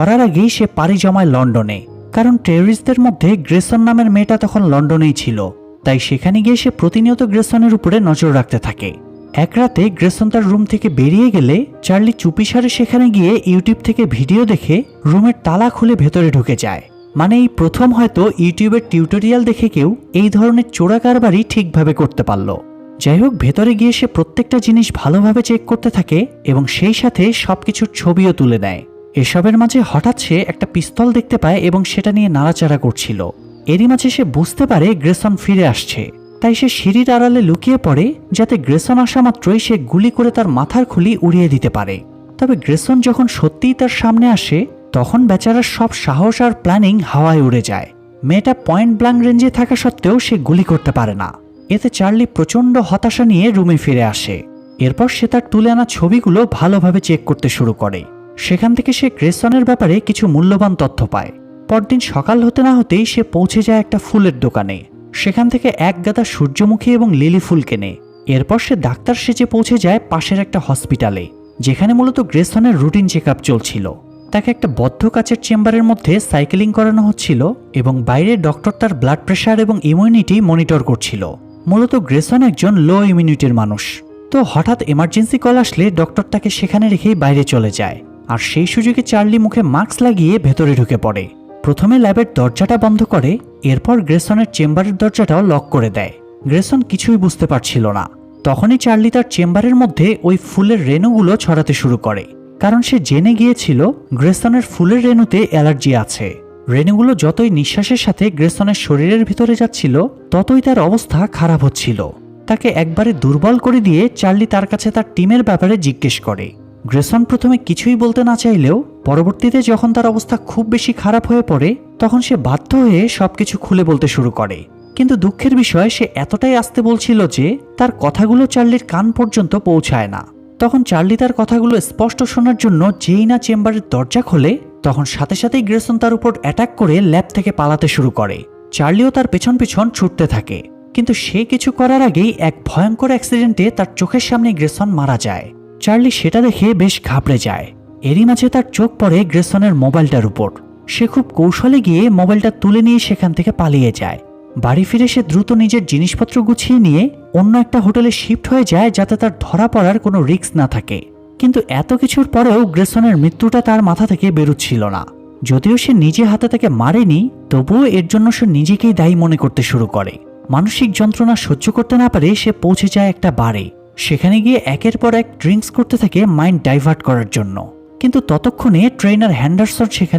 করার আগেই সে পাড়ি জমায় লন্ডনে, কারণ টেররিস্টদের মধ্যে গ্রেসন নামের মেয়েটা তখন লন্ডনেই ছিল, তাই সেখানে গিয়ে সে প্রতিনিয়ত গ্রেসনের উপরে নজর রাখতে থাকে। এক রাতে গ্রেসন তার রুম থেকে বেরিয়ে গেলে চার্লি চুপিসারে সেখানে গিয়ে ইউটিউব থেকে ভিডিও দেখে রুমের তালা খুলে ভেতরে ঢুকে যায়। মানে এই প্রথম হয়তো ইউটিউবের টিউটোরিয়াল দেখে কেউ এই ধরনের চোরা কারবারই ঠিকভাবে করতে পারল। যাই হোক ভেতরে গিয়ে সে প্রত্যেকটা জিনিস ভালোভাবে চেক করতে থাকে এবং সেই সাথে সবকিছুর ছবিও তুলে নেয় এসবের মাঝে হঠাৎ সে একটা পিস্তল দেখতে পায় এবং সেটা নিয়ে নাড়াচাড়া করছিল। এরই মাঝে সে বুঝতে পারে গ্রেসন ফিরে আসছে। তাই সে সিঁড়ির আড়ালে লুকিয়ে পড়ে, যাতে গ্রেসন আসা মাত্রই সে গুলি করে তার মাথার খুলি উড়িয়ে দিতে পারে। তবে গ্রেসন যখন সত্যিই তার সামনে আসে, তখন বেচারার সব সাহস আর প্ল্যানিং হাওয়ায় উড়ে যায়। মেয়েটা পয়েন্ট ব্ল্যাঙ্ক রেঞ্জে থাকা সত্ত্বেও সে গুলি করতে পারে না। এতে চার্লি প্রচণ্ড হতাশা নিয়ে রুমে ফিরে আসে। এরপর সে তার তুলে আনা ছবিগুলো ভালোভাবে চেক করতে শুরু করে। সেখান থেকে সে গ্রেসনের ব্যাপারে কিছু মূল্যবান তথ্য পায়। পরদিন সকাল হতে না হতেই সে পৌঁছে যায় একটা ফুলের দোকানে। সেখান থেকে এক গাদা সূর্যমুখী এবং লিলি ফুল কেনে। এরপর সে ডাক্তার সেজে পৌঁছে যায় পাশের একটা হসপিটালে, যেখানে মূলত গ্রেসনের রুটিন চেক চলছিল। তাকে একটা বদ্ধ কাচের চেম্বারের মধ্যে সাইকেলিং করানো হচ্ছিল এবং বাইরে ডক্টর তার ব্লাড প্রেশার এবং ইমিউনিটি মনিটর করছিল। মূলত গ্রেসন একজন লো ইমিউনিটির মানুষ। তো হঠাৎ এমার্জেন্সি কল আসলে ডক্টর তাকে সেখানে রেখেই বাইরে চলে যায়। আর সেই সুযোগে চার্লি মুখে মাস্ক লাগিয়ে ভেতরে ঢুকে পড়ে। প্রথমে ল্যাবের দরজাটা বন্ধ করে, এরপর গ্রেসনের চেম্বারের দরজাটাও লক করে দেয়। গ্রেসন কিছুই বুঝতে পারছিল না। তখনই চার্লি তার চেম্বারের মধ্যে ওই ফুলের রেণুগুলো ছড়াতে শুরু করে। কারণ সে জেনে গিয়েছিল, গ্রেসনের ফুলের রেণুতে অ্যালার্জি আছে। রেণুগুলো যতই নিঃশ্বাসের সাথে গ্রেসনের শরীরের ভিতরে যাচ্ছিল, ততই তার অবস্থা খারাপ হচ্ছিল। তাকে একবারে দুর্বল করে দিয়ে চার্লি তার কাছে তার টিমের ব্যাপারে জিজ্ঞেস করে। গ্রেসন প্রথমে কিছুই বলতে না চাইলেও পরবর্তীতে যখন তার অবস্থা খুব বেশি খারাপ হয়ে পড়ে, তখন সে বাধ্য হয়ে সবকিছু খুলে বলতে শুরু করে। কিন্তু দুঃখের বিষয়, সে এতটাই আসতে বলছিল যে তার কথাগুলো চার্লির কান পর্যন্ত পৌঁছায় না। তখন চার্লি তার কথাগুলো স্পষ্ট শোনার জন্য যেই না চেম্বারের দরজা খোলে, তখন সাথে সাথেই গ্রেসন তার উপর অ্যাটাক করে ল্যাব থেকে পালাতে শুরু করে। চার্লিও তার পেছন পেছন ছুটতে থাকে। কিন্তু সে কিছু করার আগেই এক ভয়ঙ্কর অ্যাক্সিডেন্টে তার চোখের সামনে গ্রেসন মারা যায়। চার্লি সেটা দেখে বেশ ঘাবড়ে যায়। এরই মাঝে তার চোখ পড়ে গ্রেসনের মোবাইলটার উপর। সে খুব কৌশলে গিয়ে মোবাইলটা তুলে নিয়ে সেখান থেকে পালিয়ে যায়। বাড়ি ফিরে সে দ্রুত নিজের জিনিসপত্র গুছিয়ে নিয়ে অন্য একটা হোটেলে শিফট হয়ে যায় যাতে তার ধরা পড়ার কোনো রিস্ক না থাকে। কিন্তু এত কিছুর পরেও গ্রেসনের মৃত্যুটা তার মাথা থেকে বেরুচ্ছিল না। যদিও সে নিজে হাতে তাকে মারেনি, তবুও এর জন্য সে নিজেকেই দায়ী মনে করতে শুরু করে। মানসিক যন্ত্রণা সহ্য করতে না পারে সে পৌঁছে যায় একটা বারে। সেখানে গিয়ে একের পর এক ড্রিঙ্কস করতে থাকে মাইন্ড ডাইভার্ট করার জন্য। কিন্তু ততক্ষণে ট্রেনার হ্যান্ডারসন সেখানে